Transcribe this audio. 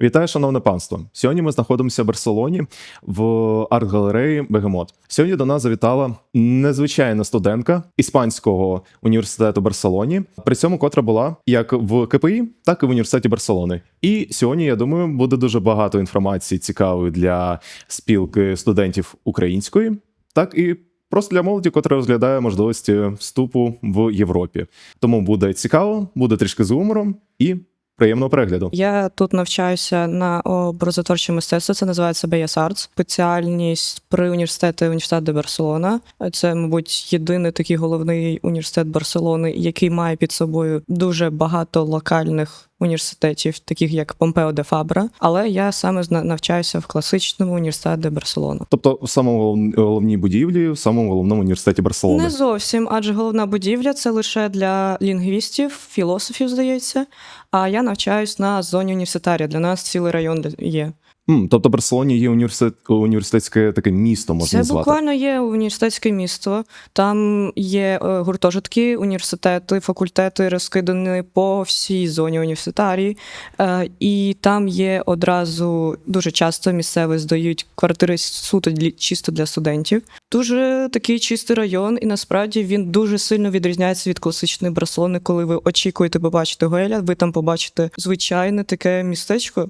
Вітаю, шановне панство. Сьогодні ми знаходимося в Барселоні в арт-галереї Бегемот. Сьогодні до нас завітала незвичайна студентка іспанського університету Барселоні, при цьому котра була як в КПІ, так і в університеті Барселони. І сьогодні, я думаю, буде дуже багато інформації цікавої для спілки студентів української, так і просто для молоді, котра розглядає можливості вступу в Європі. Тому буде цікаво, буде трішки з гумором і приємного перегляду. Я тут навчаюся на образотворче мистецтво. Це називається BS Arts. Спеціальність при університеті університет де Барселона. Це, мабуть, єдиний такий головний університет Барселони, який має під собою дуже багато локальних. Університетів, таких як Помпео де Фабра, але я саме навчаюся в класичному університеті де Барселона. Тобто в самому головній будівлі, в самому головному університеті Барселони. Не зовсім, адже головна будівля це лише для лінгвістів, філософів, здається. А я навчаюсь на зоні університарія. Для нас цілий район є. М, тобто Барселоні є університет, університетське таке місто, можна Це назвати. буквально є університетське місто. Там є е, гуртожитки, університети, факультети розкидані по всій зоні університарії. Е, І там є одразу дуже часто місцеві здають квартири суто для чисто для студентів. Дуже такий чистий район, і насправді він дуже сильно відрізняється від класичної Барселони. Коли ви очікуєте побачити Гоеля, ви там побачите звичайне таке містечко.